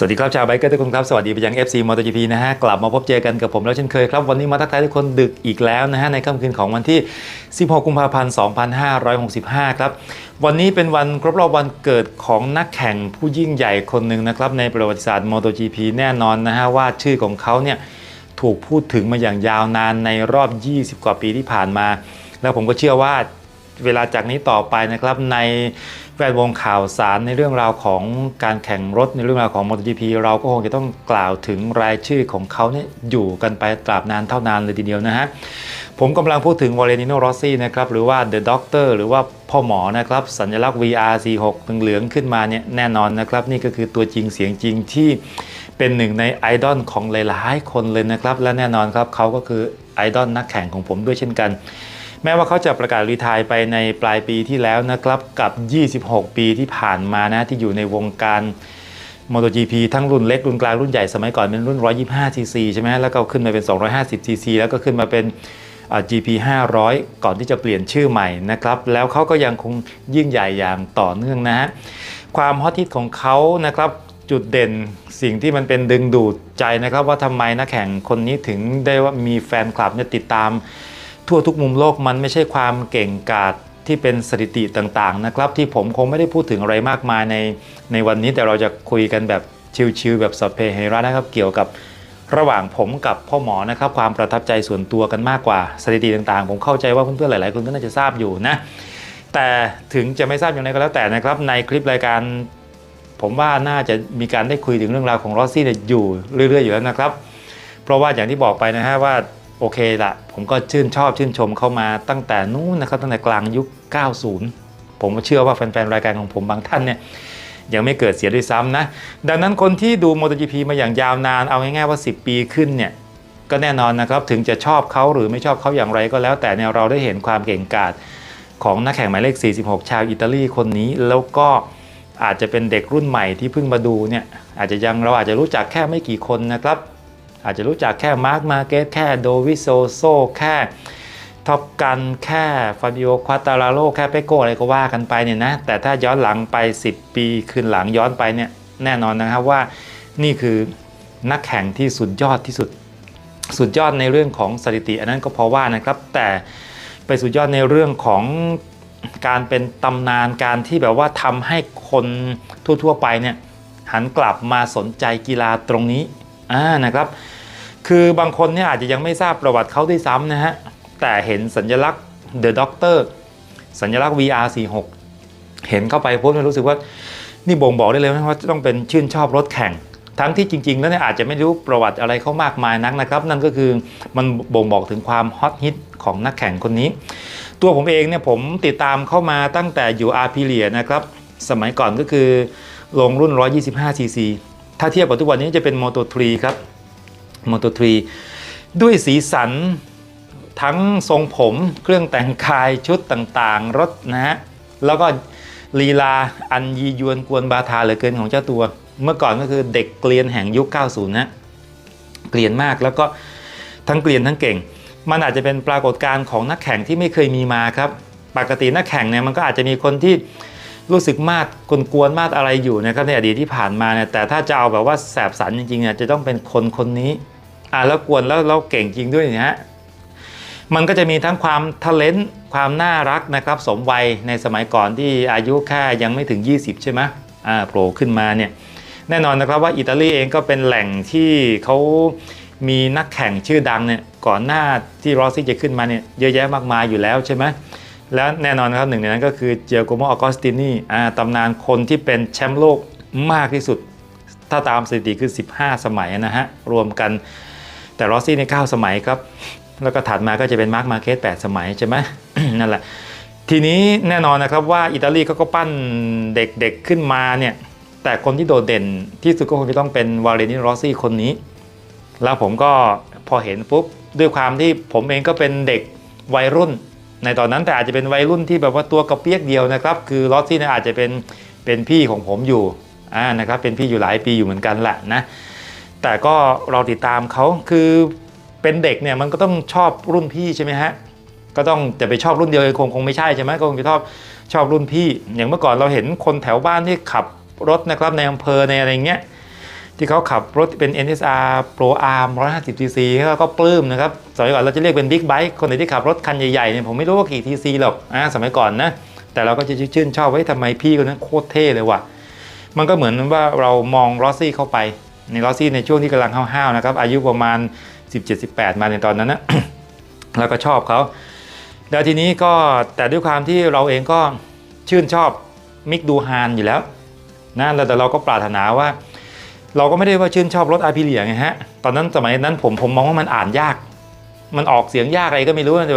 สวัสดีครับชาวไบเกอร์ทุกคนครับ สวัสดีไปยัง FC MotoGP นะฮะ กลับมาพบเจอกันกับผมแล้วเช่นเคยครับ วันนี้มาทักทายทุกคนดึกอีกแล้วนะฮะ ในค่ำคืนของวันที่ 16 กุมภาพันธ์ 2565 ครับ วันนี้เป็นวันครบรอบวันเกิดของนักแข่งผู้ยิ่งใหญ่คนหนึ่งนะครับ ในประวัติศาสตร์ MotoGP แน่นอนนะฮะว่าชื่อของเขาเนี่ยถูกพูดถึงมาอย่างยาวนานในรอบ 20 กว่าปีที่ผ่านมา แล้วผมก็เชื่อว่าเวลาจากนี้ต่อไปนะครับใน แวดวงข่าวสารในเรื่องราวของการแข่งรถในเรื่องราวของ MotoGP เราก็คงจะต้องกล่าวถึงรายชื่อของเขาเนี่ยอยู่กันไปตราบนานเท่านานเลยทีเดียวนะฮะผมกำลังพูดถึงวอลเลนิโนรอซี่นะครับหรือว่า The Doctor หรือว่าพ่อหมอนะครับสัญลักษณ์ VR46 เหลืองขึ้นมาเนี่ยแน่นอนนะครับ นี่ก็คือตัวจริงเสียงจริงที่เป็นหนึ่งในไอดอลของหลายๆคนเลยนะครับ และแน่นอนครับเขาก็คือไอดอลนักแข่งของผมด้วยเช่นกัน แม้ว่าเขาจะประกาศรีไทายไปในปลายปีที่แล้วนะครับกับ 26 ปีที่ผ่านมานะที่อยู่ในวงการ MotoGP ทั้งรุ่นเล็กรุ่นกลางรุ่นใหญ่สมัยก่อนเป็นรุ่น 125cc ใช่ไหมแล้วก็ขึ้นมาเป็น 250cc แล้วก็ขึ้นมาเป็นอ่า GP 500 ก่อนที่จะเปลี่ยนชื่อใหม่นะครับ แล้วเขาก็ยังคงยิ่งใหญ่อย่างต่อเนื่องนะฮะ ความฮอตฮิตของเขานะครับจุดเด่นสิ่งที่มันเป็นดึงดูดใจนะครับ ว่าทำไมนักแข่งคนนี้ถึงได้ว่ามีแฟนคลับเนี่ยติดตาม ทั่วทุกมุมโลกมันไม่ใช่ความเก่งกาจที่เป็นสถิติต่างๆนะครับที่ผมคงไม่ได้พูดถึงอะไรมากมายในในวันนี้แต่เราจะคุยกันแบบชิลๆแบบสพเพเฮระนะครับเกี่ยวกับระหว่างผมกับพ่อหมอนะครับความประทับใจส่วนตัวกันมากกว่าสถิติต่างๆ ผมเข้าใจว่าเพื่อนๆหลายๆคนก็น่าจะทราบอยู่นะแต่ถึงจะไม่ทราบอย่างไรก็แล้วแต่นะครับในคลิปรายการผมว่าน่าจะมีการได้คุยถึงเรื่องราวของรอสซี่เนี่ยอยู่เรื่อย ๆ อยู่แล้วนะครับ เพราะว่าอย่างที่บอกไปนะฮะว่า โอเคละผมก็ชื่นชอบชื่นชมเข้ามาตั้งแต่นู้นนะครับตั้งแต่กลางยุค 90 ผมเชื่อว่าแฟนๆ รายการของผมบางท่านเนี่ยยังไม่เกิดเสียด้วยซ้ำนะ ดังนั้นคนที่ดู MotoGP มาอย่างยาวนาน เอาง่ายๆว่า 10 ปีขึ้นเนี่ยก็แน่นอนนะครับ ถึงจะชอบเขาหรือไม่ชอบเขาอย่างไรก็แล้ว แต่เนี่ยเราได้เห็นความเก่งกาจของนักแข่งหมายเลข 46 ชาวอิตาลีคนนี้ แล้วก็อาจจะเป็นเด็กรุ่นใหม่ที่เพิ่งมาดูเนี่ยอาจจะยังเราอาจจะรู้จักแค่ไม่กี่คนนะครับ อาจจะรู้จักแค่มาร์คมาเกสแค่โดวิโซโซแค่ท็อปกันแค่ฟาบิโอควาตาลาโลแค่เปโกอะไรก็ว่ากันไปเนี่ยนะแต่ถ้าย้อนหลังไป 10 ปีคืนหลังย้อนไปเนี่ยแน่นอนนะครับว่านี่คือนักแข่งที่สุดยอดที่สุด สุดยอดในเรื่องของสถิติ อันนั้นก็เพราะว่านะครับ แต่ไปสุดยอดในเรื่องของการเป็นตำนานการที่แบบว่าทำให้คนทั่วๆไปเนี่ยหันกลับมาสนใจกีฬาตรงนี้ อ่านะครับ คือบางคนเนี่ยอาจจะยังไม่ทราบประวัติเขาด้วยซ้ำนะฮะ แต่เห็นสัญลักษณ์ The Doctor สัญลักษณ์ VR46 เห็นเข้าไปปุ๊บรู้สึกว่านี่บ่งบอกได้เลยนะว่าต้องเป็นชื่นชอบรถแข่ง ทั้งที่จริง ๆ แล้วเนี่ยอาจจะไม่รู้ประวัติอะไรเขามากมายนักนะครับ นั่นก็คือมันบ่งบอกถึงความฮอตฮิตของนักแข่งคนนี้ ตัวผมเองเนี่ยผมติดตามเข้ามาตั้งแต่อยู่อาร์พิเลียนะครับ สมัยก่อนก็คือลงรุ่น 125cc ถ้าเทียบกับทุกวันนี้จะเป็น Moto 3 ครับ Moto 3 ด้วยสีสันทั้งทรงผมเครื่องแต่งกายชุดต่างๆ รถนะฮะ แล้วก็ลีลาอันยียวนกวนบาทาเหลือเกินของเจ้าตัว เมื่อก่อนก็คือเด็กเกลียนแห่งยุค 90 นะ เกลียนมากแล้วก็ทั้งเกลียนทั้งเก่ง มันอาจจะเป็นปรากฏการณ์ของนักแข่งที่ไม่เคยมีมาครับ ปกตินักแข่งเนี่ยมันก็อาจจะมีคนที่ รู้สึกมาดกวนๆมาดอะไรอยู่นะครับในอดีตที่ผ่านมาเนี่ยแต่ถ้าจะเอาแบบว่าแสบสันจริงๆเนี่ยจะต้องเป็นคนคนนี้อ่าแล้วกวนแล้วแล้วเก่งจริงด้วยนะฮะมันก็จะมีทั้งความทะเลนความน่ารักนะครับ สมวัยในสมัยก่อนที่อายุแค่ยังไม่ถึง 20 ใช่ไหมอ่าโผล่ขึ้นมาเนี่ยแน่นอนนะครับว่าอิตาลีเองก็เป็นแหล่งที่เขามีนักแข่งชื่อดังเนี่ยก่อนหน้าที่รอซี่จะขึ้นมาเนี่ยเยอะแยะมากมายอยู่แล้วใช่ไหม แล้วแน่นอนครับหนึ่งในนั้นก็คือเจียโกโมออกอสตินี่ตำนานคนที่เป็นแชมป์โลกมากที่สุด ถ้าตามสถิติคือ 15 สมัยนะฮะ รวมกันแต่รอซี่ใน 9 สมัยครับ แล้วก็ถัดมาก็จะเป็นมาร์คมาเกส8สมัยใช่ไหมนั่นแหละ ทีนี้แน่นอนนะครับว่าอิตาลีเขาก็ปั้นเด็กๆขึ้นมาเนี่ย แต่คนที่โดดเด่นที่สุดก็คงจะต้องเป็นวาเลนิโรซี่คนนี้ แล้วผมก็พอเห็นปุ๊บด้วยความที่ผมเองก็เป็นเด็กวัยรุ่น ในตอนนั้นแต่อาจจะเป็นวัยรุ่นที่แบบว่าตัวกระเปียกเดียวนะครับ คือรอซี่เนี่ยอาจจะเป็นเป็นพี่ของผมอยู่อ่านะครับเป็นพี่อยู่หลายปีอยู่เหมือนกันแหละนะแต่ก็เราติดตามเขาคือเป็นเด็กเนี่ยมันก็ต้องชอบรุ่นพี่ใช่ไหมฮะก็ต้องจะไปชอบรุ่นเดียวคงคงไม่ใช่ใช่ไหมก็คงจะชอบชอบรุ่นพี่ อย่างเมื่อก่อนเราเห็นคนแถวบ้านที่ขับรถนะครับในอำเภอในอะไรเงี้ย ที่เขาขับรถเป็น NSR Pro Arm 150cc เขาก็ปลื้มนะครับ สมัยก่อนเราจะเรียกเป็นบิ๊กไบค์คนไหนที่ขับรถคันใหญ่ๆเนี่ยผมไม่รู้ว่ากี่ cc หรอกอ่าสมัยก่อนนะ แต่เราก็จะชื่นชอบไว้ทำไมพี่คนนั้นโคตรเท่เลยว่ะ มันก็เหมือนว่าเรามองลอสซี่เข้าไปในลอสซี่ในช่วงที่กำลังห้าวๆนะครับ อายุประมาณ 17-18 มาในตอนนั้นนะแล้วก็ชอบเขาแล้วทีนี้ก็แต่ด้วยความที่เราเองก็ชื่นชอบมิกดูฮานอยู่แล้วนะแต่เราก็ปรารถนาว่า เราก็ไม่ได้ว่าชื่นชอบรถอาร์พิเลียไงฮะ ตอนนั้นสมัยนั้นผมผมมองว่ามันอ่านยาก มันออกเสียงยากอะไรก็ไม่รู้นะ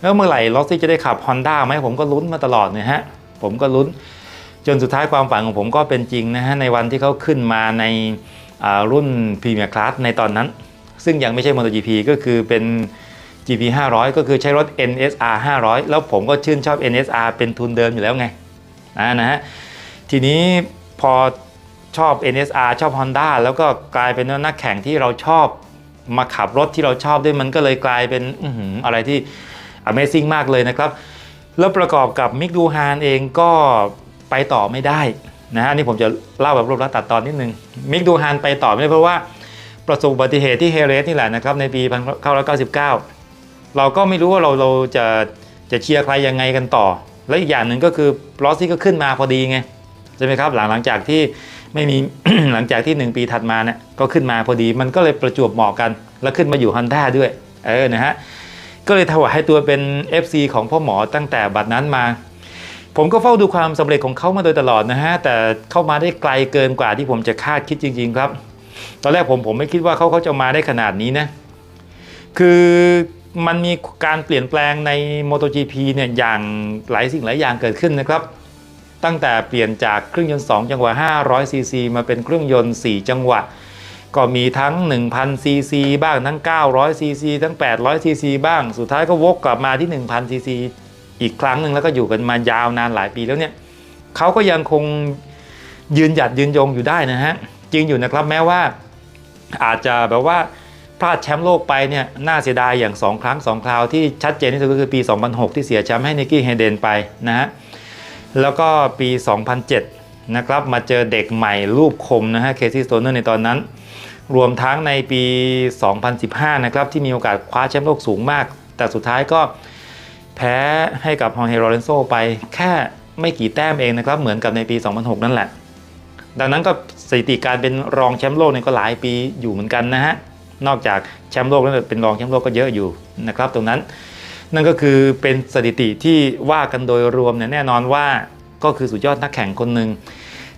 แล้วเมื่อไหร่ล็อสซี่จะได้ขับ Honda ไหมผมก็ลุ้นมาตลอดเนี่ยฮะ ผมก็ลุ้น จนสุดท้ายความฝันของผมก็เป็นจริงนะฮะ ในวันที่เขาขึ้นมาในรุ่นพรีเมียร์คลาสในตอนนั้น ซึ่งยังไม่ใช่ MotoGP ก็คือเป็น GP 500 ก็คือใช้รถ NSR 500 แล้วผมก็ชื่นชอบ NSR เป็นทุนเดิมอยู่แล้วไงนะฮะทีนี้พอ ชอบ NSR ชอบ Honda แล้วก็กลายเป็นว่านักแข่งที่เราชอบมาขับรถที่เราชอบด้วยมันก็เลยกลายเป็นออะไรที่ Amazing มากเลยนะครับ แล้วประกอบกับมิกดูฮานเองก็ไปต่อไม่ได้นะฮะนนี่ผมจะเล่าแบบรวบรัดตัดตอนนิดนึงมิกดูฮานไปต่อไม่ได้เพราะว่าประสบอุบัติเหตุที่เฮเรสนี่แหละนะครับในปี 1999 เราก็ไม่รู้ว่าเราเราจะจะเชียร์ใครยังไงกันต่อ และอีกอย่างหนึ่งก็คือลอสซี่ก็ขึ้นมาพอดีไงใช่ไหมครับหลังหลังจากที่ ไม่มีหลังจากที่ 1 ปีถัดมาเนี่ยก็ขึ้นมาพอดีมันก็เลยประจวบเหมาะกัน แล้วขึ้นมาอยู่ Honda ด้วย เออนะฮะ ก็เลยถวายตัวเป็น FC ของพ่อหมอตั้งแต่บัดนั้นมา ผมก็เฝ้าดูความสำเร็จของเขามาโดยตลอดนะฮะ แต่เข้ามาได้ไกลเกินกว่าที่ผมจะคาดคิดจริง ๆ ครับ ตอนแรกผมผมไม่คิดว่าเขาเขาจะมาได้ขนาดนี้นะ คือมันมีการเปลี่ยนแปลงใน MotoGP เนี่ยอย่างหลายสิ่งหลายอย่างเกิดขึ้นนะครับ ตั้งแต่เปลี่ยนจากเครื่องยนต์ 2 จังหวะ 500 ซีซีมาเป็นเครื่องยนต์ 4 จังหวะ ก็มีทั้ง 1,000 ซีซีบ้างทั้ง 900 ซีซีทั้ง 800 ซีซีบ้าง สุดท้ายก็วกกลับมาที่ 1,000 ซีซีอีกครั้งหนึ่งแล้วก็อยู่กันมายาวนานหลายปีแล้วเนี่ยเขาก็ยังคงยืนหยัดยืนยงอยู่ได้นะฮะจริงอยู่นะครับแม้ว่าอาจจะแบบว่าพลาดแชมป์โลกไปเนี่ยน่าเสียดายอย่าง 2 ครั้ง 2 คราวที่ชัดเจนที่สุดก็คือปี 2006 ที่เสียแชมป์ให้นิกกี้เฮเดนไปนะฮะ แล้วก็ปี 2007 นะครับมาเจอเด็กใหม่รูปคมนะฮะเคซี่สโตเนอร์ในตอนนั้น รวมทั้งในปี 2015 นะครับที่มีโอกาสคว้าแชมป์โลกสูงมาก แต่สุดท้ายก็แพ้ให้กับฮองเฮโรเลนโซไปแค่ไม่กี่แต้มเองนะครับเหมือนกับในปี 2006 นั่นแหละ ดังนั้นก็สถิติการเป็นรองแชมป์โลกเนี่ยก็หลายปีอยู่เหมือนกันนะฮะนอกจากแชมป์โลกแล้วเป็นรองแชมป์โลกก็เยอะอยู่นะครับตรงนั้น นั่นก็คือเป็นสถิติที่ว่ากันโดยรวมเนี่ยแน่นอนว่าก็คือสุดยอดนักแข่งคนหนึ่ง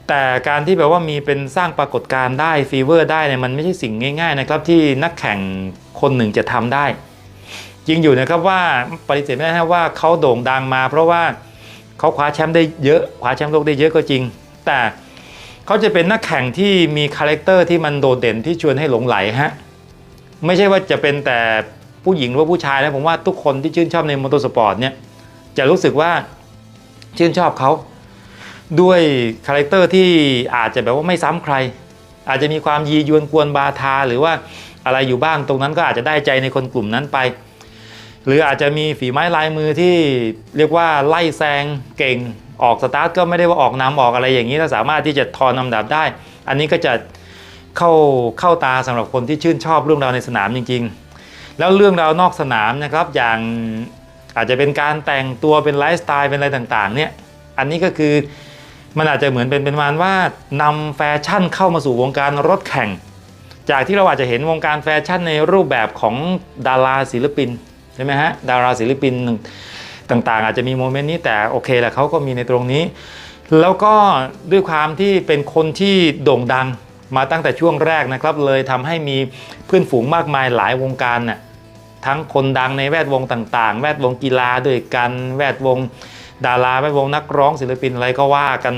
แต่การที่แบบว่ามีเป็นสร้างปรากฏการณ์ได้ฟีเวอร์ได้เนี่ยมันไม่ใช่สิ่งง่าย ๆ นะครับ ที่นักแข่งคนหนึ่งจะทำได้จริงอยู่นะครับว่าปฏิเสธไม่ได้ว่าเขาโด่งดังมา เพราะว่าเขาคว้าแชมป์ได้เยอะคว้าแชมป์โลกได้เยอะก็จริง แต่เขาจะเป็นนักแข่งที่มีคาแรคเตอร์ที่มันโดดเด่นที่ชวนให้หลงไหลฮะไม่ใช่ว่าจะเป็นแต่ ผู้หญิงหรือว่าผู้ชายนะผมว่าทุกคนที่ชื่นชอบในมอเตอร์สปอร์ตเนี่ยจะรู้สึกว่าชื่นชอบเขาด้วยคาแรคเตอร์ที่อาจจะแบบว่าไม่ซ้ำใคร อาจจะมีความยียวนกวนบาทา หรือว่าอะไรอยู่บ้างตรงนั้นก็อาจจะได้ใจในคนกลุ่มนั้นไป หรืออาจจะมีฝีไม้ลายมือที่เรียกว่าไล่แซงเก่งออกสตาร์ทก็ไม่ได้ว่าออกนำออกอะไรอย่างนี้แล้วสามารถที่จะทอนลำดับได้ อันนี้ก็จะเข้าเข้าตาสำหรับคนที่ชื่นชอบเรื่องราวในสนามจริง ๆ แล้วเรื่องราวนอกสนามนะครับอย่างอาจจะเป็นการแต่งตัวเป็นไลฟ์สไตล์เป็นอะไรต่างๆเนี่ยอันนี้ก็คือมันอาจจะเหมือนเป็นเป็นประมาณว่านำแฟชั่นเข้ามาสู่วงการรถแข่ง จากที่เราอาจจะเห็นวงการแฟชั่นในรูปแบบของดาราศิลปินใช่ไหมฮะดาราศิลปินต่างๆ อาจจะมีโมเมนต์นี้แต่โอเคแหละเขาก็มีในตรงนี้ แล้วก็ด้วยความที่เป็นคนที่โด่งดัง มาตั้งแต่ช่วงแรกนะครับ เลยทำให้มีเพื่อนฝูงมากมายหลายวงการน่ะทั้งคนดังในแวดวงต่างๆ แวดวงกีฬาด้วยกันแวดวงดาราแวดวงนักร้องศิลปินอะไรก็ว่ากัน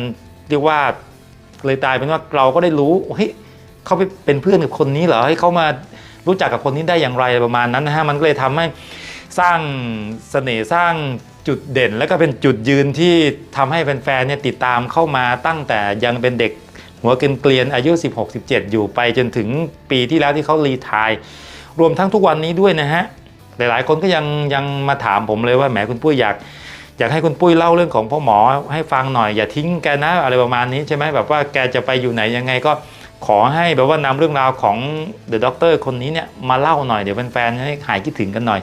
เรียกว่าเลยตายเป็นว่าเราก็ได้รู้เฮ้ยเขาไปเป็นเพื่อนกับคนนี้เหรอให้เขามารู้จักกับคนนี้ได้อย่างไรประมาณนั้นนะฮะมันก็เลยทำให้สร้างเสน่ห์สร้างจุดเด่น และก็เป็นจุดยืนที่ทำให้แฟนๆเนี่ยติดตามเข้ามาตั้งแต่ยังเป็นเด็ก หัวเกลียนอายุ 16-17 อยู่ไปจนถึงปีที่แล้วที่เขารีทายรวมทั้งทุกวันนี้ด้วยนะฮะหลายๆ คนก็ยังยังมาถามผมเลยว่าแหมคุณปุ้ยอยากอยากให้คุณปุ้ยเล่าเรื่องของพ่อหมอให้ฟังหน่อยอย่าทิ้งแกนะอะไรประมาณนี้ใช่ไหมแบบว่าแกจะไปอยู่ไหนยังไงก็ขอให้แบบว่านำเรื่องราวของเดอะด็อกเตอร์คนนี้เนี่ยมาเล่าหน่อยเดี๋ยวแฟนๆให้หายคิดถึงกันหน่อย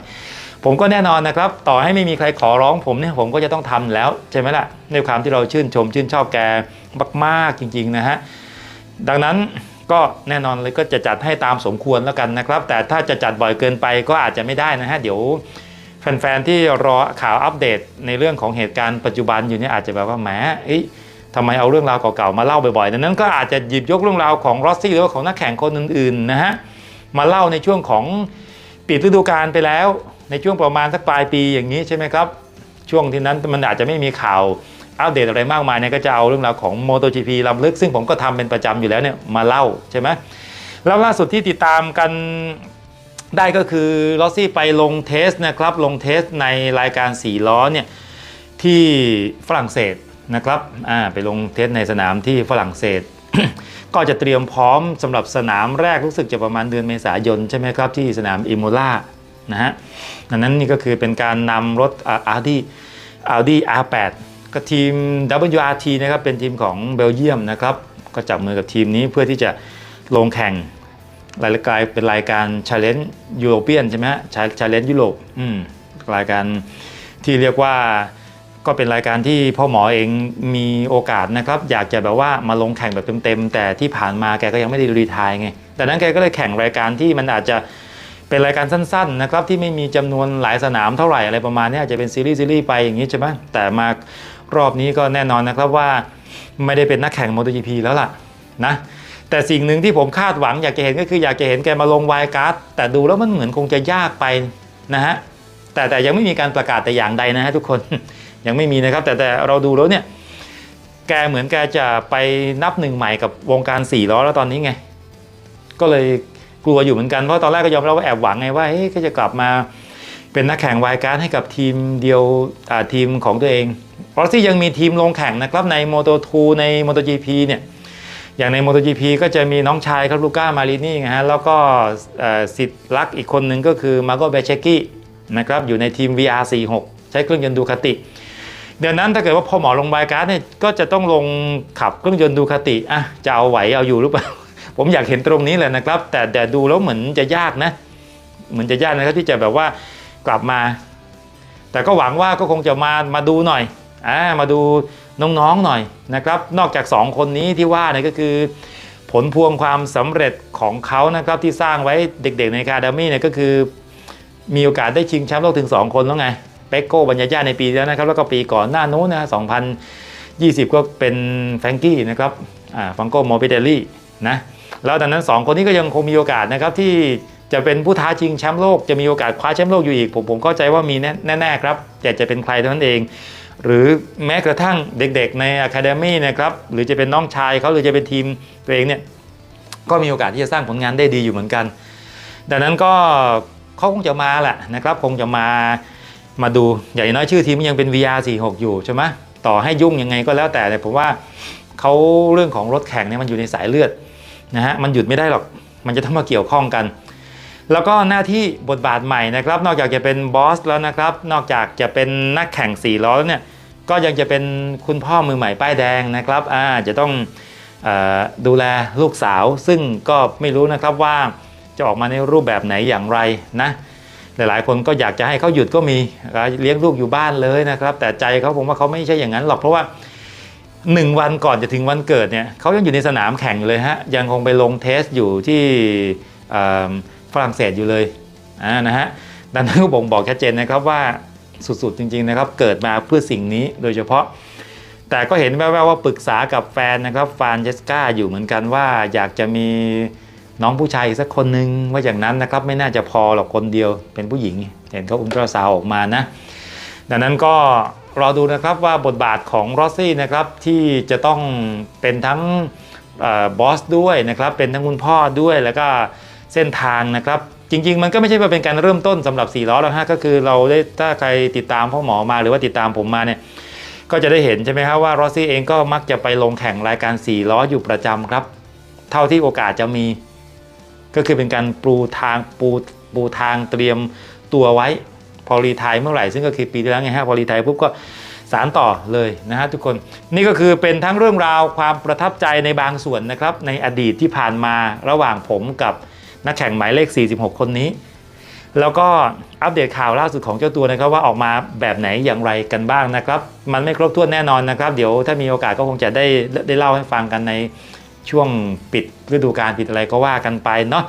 ผมก็แน่นอนนะครับ ต่อให้ไม่มีใครขอร้องผมเนี่ยผมก็จะต้องทำแล้วใช่ไหมล่ะในความที่เราชื่นชมชื่นชอบแก มาก ๆ จริง ๆ นะฮะ ดังนั้นก็แน่นอนเลยก็จะจัดให้ตามสมควรแล้วกันนะครับ แต่ถ้าจะจัดบ่อยเกินไปก็อาจจะไม่ได้นะฮะ เดี๋ยวแฟน ๆ ที่รอข่าวอัปเดตในเรื่องของเหตุการณ์ปัจจุบันอยู่เนี่ยอาจจะแบบว่าแหมทำไมเอาเรื่องราวเก่าๆมาเล่าบ่อยๆดังนั้นก็อาจจะหยิบยกเรื่องราวของรอสซี่หรือว่าของนักแข่งคนอื่นๆนะฮะมาเล่าในช่วงของปิดฤดูกาลไปแล้ว ในช่วงประมาณสักปลายปีอย่างนี้ใช่ไหมครับ ช่วงที่นั้นมันอาจจะไม่มีข่าว อัปเดตอะไรมากมายเนี่ยก็จะเอาเรื่องราวของ MotoGP ลำลึกซึ่งผมก็ทำเป็นประจำอยู่แล้วเนี่ยมาเล่าใช่ไหมแล้วล่าสุดที่ติดตามกันได้ก็คือลอสซี่ไปลงเทสนะครับลงเทสในรายการ4ล้อเนี่ยที่ฝรั่งเศสนะครับอ่าไปลงเทสในสนามที่ฝรั่งเศส ก็จะเตรียมพร้อมสำหรับสนามแรกรู้สึกจะประมาณเดือนเมษายนใช่ไหมครับที่สนามอิโมล่านะฮะดังนั้นนี่ก็คือเป็นการนำรถอาร์ดี้อาร์ดี้ R8 ก็ทีม WRT นะครับเป็นทีมของเบลเยียมนะครับก็จับมือกับทีมนี้เพื่อที่จะลงแข่งรายการเป็นรายการ Challenge European ใช่ไหมฮะ Challenge Europe อืมรายการที่เรียกว่าก็เป็นรายการที่พ่อหมอเองมีโอกาสนะครับ อยากจะแบบว่ามาลงแข่งแบบเต็มๆ แต่ที่ผ่านมาแกก็ยังไม่ได้รีทายไงแต่นั้นแกก็เลยแข่งรายการที่มันอาจจะเป็นรายการสั้นๆนะครับที่ไม่มีจำนวนหลายสนามเท่าไหร่อะไรประมาณนี้อาจจะเป็นซีรีส์ซีรีส์ไปอย่างนี้ใช่ไหมแต่มา รอบนี้ก็แน่นอนนะครับว่าไม่ได้เป็นนักแข่ง MotoGP แล้วล่ะนะแต่สิ่งหนึ่งที่ผมคาดหวังอยากจะเห็นก็คืออยากจะเห็นแกมาลงไวการ์ดแต่ดูแล้วมันเหมือนคงจะยากไปนะฮะแต่แต่ยังไม่มีการประกาศแต่อย่างใดนะฮะทุกคนยังไม่มีนะครับ แต่แต่เราดูแล้วเนี่ยแกเหมือนแกจะไปนับหนึ่งใหม่กับวงการ4ล้อแล้วตอนนี้ไง ก็เลยกลัวอยู่เหมือนกันเพราะตอนแรกก็ยอมรับว่าแอบหวังไงว่าเฮ้ยก็จะกลับมาเป็นนักแข่งไวการ์ดให้กับทีมเดียวทีมของตัวเอง เพราะที่ยังมีทีมลงแข่งนะครับใน Moto2 ใน MotoGP เนี่ยอย่างใน MotoGP ก็จะมีน้องชายครับลูก้ามารินี่นะฮะแล้วก็สิทธิ์รักอีกคนหนึ่งก็คือมาโกเบเชกี้นะครับอยู่ในทีม VR46 ใช้เครื่องยนต์ดูคาติเดี๋ยวนั้นถ้าเกิดว่าพอหมอลงบายการ์ดเนี่ยก็จะต้องลงขับเครื่องยนต์ดูคาติอะจะเอาไหวเอาอยู่หรือเปล่า ผมอยากเห็นตรงนี้เลยนะครับ แต่แต่ดูแล้วเหมือนจะยากนะ เหมือนจะยากนะครับที่จะแบบว่ากลับมา แต่ก็หวังว่าก็คงจะมามาดูหน่อย อ่ามาดูน้องๆหน่อยนะครับ นอกจาก 2 คนนี้ที่ว่าเนี่ยก็คือ ผลพวงความสำเร็จของเขานะครับที่สร้างไว้เด็กๆในคาเดมี่เนี่ยก็คือ มีโอกาสได้ชิงแชมป์โลกถึง 2 คนแล้วไงเปโก้บัญญาญาในปีแล้วนะครับ แล้วก็ปีก่อนหน้านู้นนะ2020 ก็เป็นแฟรงกี้นะครับอ่าฟังโก้มอปิเดลี่นะแล้วดังนั้น 2 คนนี้ก็ยังคงมีโอกาสนะครับที่จะเป็นผู้ท้าชิงแชมป์โลกจะมีโอกาสคว้าแชมป์โลกอยู่อีก ผมผมเข้าใจว่ามีแน่ๆครับแต่จะเป็นใครเท่านั้นเอง หรือแม้กระทั่งเด็กๆในอะคาเดมี่นะครับหรือจะเป็นน้องชายเขาหรือจะเป็นทีมตัวเองเนี่ยก็มีโอกาสที่จะสร้างผลงานได้ดีอยู่เหมือนกัน ดังนั้นก็เขาคงจะมาแหละนะครับคงจะมามาดูอย่างน้อยชื่อทีมยังเป็น VR46 อยู่ใช่ไหมต่อให้ยุ่งยังไงก็แล้วแต่เนี่ยผมว่าเขาเรื่องของรถแข่งเนี่ยมันอยู่ในสายเลือดนะฮะมันหยุดไม่ได้หรอกมันจะต้องมาเกี่ยวข้องกัน แล้วก็หน้าที่บทบาทใหม่นะครับ นอกจากจะเป็นบอสแล้วนะครับ นอกจากจะเป็นนักแข่ง4ล้อแล้วเนี่ยก็ยังจะเป็นคุณพ่อมือใหม่ป้ายแดงนะครับอ่าจะต้องอดูแลลูกสาว ซึ่งก็ไม่รู้นะครับว่าจะออกมาในรูปแบบไหนอย่างไรนะหลายๆ คนก็อยากจะให้เขาหยุดก็มีเลี้ยงลูกอยู่บ้านเลยนะครับ แต่ใจเขาผมว่าเขาไม่ใช่อย่างนั้นหรอกเพราะว่า 1 วันก่อนจะถึงวันเกิดเนี่ยเขายังอยู่ในสนามแข่งอยู่เลยฮะยังคงไปลงเทสอยู่ที่ ฝรั่งเศสอยู่เลยอ่านะฮะดังนั้นก็บ่งบอกชัดเจนนะครับว่าสุดๆจริงๆนะครับเกิดมาเพื่อสิ่งนี้โดยเฉพาะ แต่ก็เห็นแว่วๆว่าปรึกษากับแฟนนะครับฟานเจสกาอยู่เหมือนกันว่าอยากจะมีน้องผู้ชายสักคนหนึ่งว่าอย่างนั้นนะครับไม่น่าจะพอหรอกคนเดียวเป็นผู้หญิง เห็นเขาอุลตราซาวออกมานะ ดังนั้นก็รอดูนะครับว่าบทบาทของรอซี่นะครับที่จะต้องเป็นทั้งบอสด้วยนะครับเป็นทั้งคุณพ่อด้วยแล้วก็ เส้นทางนะครับ จริง ๆ มันก็ไม่ใช่ว่าเป็นการเริ่มต้นสำหรับ4ล้อแล้วฮะก็คือเราได้ถ้าใครติดตามพ่อหมอมาหรือว่าติดตามผมมาเนี่ยก็จะได้เห็นใช่ไหมครับว่ารอซี่เองก็มักจะไปลงแข่งรายการ4ล้ออยู่ประจำครับ เท่าที่โอกาสจะมี ก็คือเป็นการปูทางปูปูทางเตรียมตัวไว้พอรีทายเมื่อไหร่ซึ่งก็คือปีที่แล้วไงฮะพอรีทายปุ๊บก็สารต่อเลยนะฮะทุกคนนี่ก็คือเป็นทั้งเรื่องราวความประทับใจในบางส่วนนะครับ ในอดีตที่ผ่านมาระหว่างผมกับ นักแข่งหมายเลข 46 คนนี้ แล้วก็อัปเดตข่าวล่าสุดของเจ้าตัวนะครับว่าออกมาแบบไหนอย่างไรกันบ้างนะครับ มันไม่ครบถ้วนแน่นอนนะครับ เดี๋ยวถ้ามีโอกาสก็คงจะได้ได้เล่าให้ฟังกันในช่วงปิดฤดูกาลปิดอะไรก็ว่ากันไปเนาะ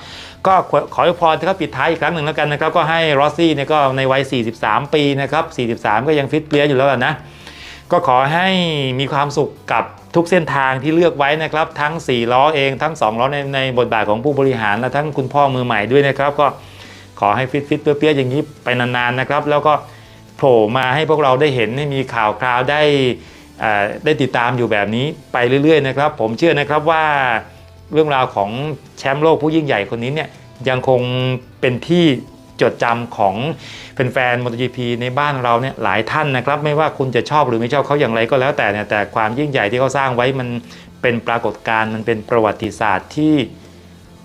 ก็ขออวยพรนะครับปิดท้ายอีกครั้งหนึ่งแล้วกันนะครับ ก็ให้รอสซี่เนี่ยก็ในวัย 43 ปีนะครับ 43 ก็ยังฟิตเปรี้ยอยู่แล้วนะ ก็ขอให้มีความสุขกับ ทุกเส้นทางที่เลือกไว้นะครับทั้ง 4 ล้อเองทั้ง 2 ล้อในในบทบาทของผู้บริหารและทั้งคุณพ่อมือใหม่ด้วยนะครับ ก็ขอให้ฟิตฟิตเปี้ยๆอย่างนี้ไปนานๆนะครับ แล้วก็โผล่มาให้พวกเราได้เห็นให้มีข่าวคราวได้ได้ติดตามอยู่แบบนี้ไปเรื่อยๆนะครับ ผมเชื่อนะครับว่าเรื่องราวของแชมป์โลกผู้ยิ่งใหญ่คนนี้เนี่ยยังคงเป็นที่ จดจำของเป็นแฟน MotoGP ในบ้านเราเนี่ยหลายท่านนะครับ ไม่ว่าคุณจะชอบหรือไม่ชอบเขาอย่างไรก็แล้วแต่เนี่ยแต่ความยิ่งใหญ่ที่เขาสร้างไว้มันเป็นปรากฏการณ์มันเป็นประวัติศาสตร์ที่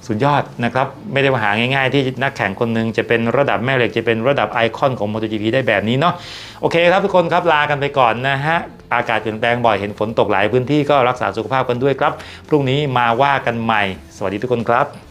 สุดยอดนะครับ ไม่ได้มาหาง่ายๆ ที่นักแข่งคนหนึ่งจะเป็นระดับแม่เหล็กจะเป็นระดับไอคอนของ MotoGP ได้แบบนี้เนาะโอเคครับทุกคนครับลากันไปก่อนนะฮะ อากาศเปลี่ยนแปลงบ่อยเห็นฝนตกหลายพื้นที่ก็รักษาสุขภาพกันด้วยครับ พรุ่งนี้มาว่ากันใหม่ สวัสดีทุกคนครับ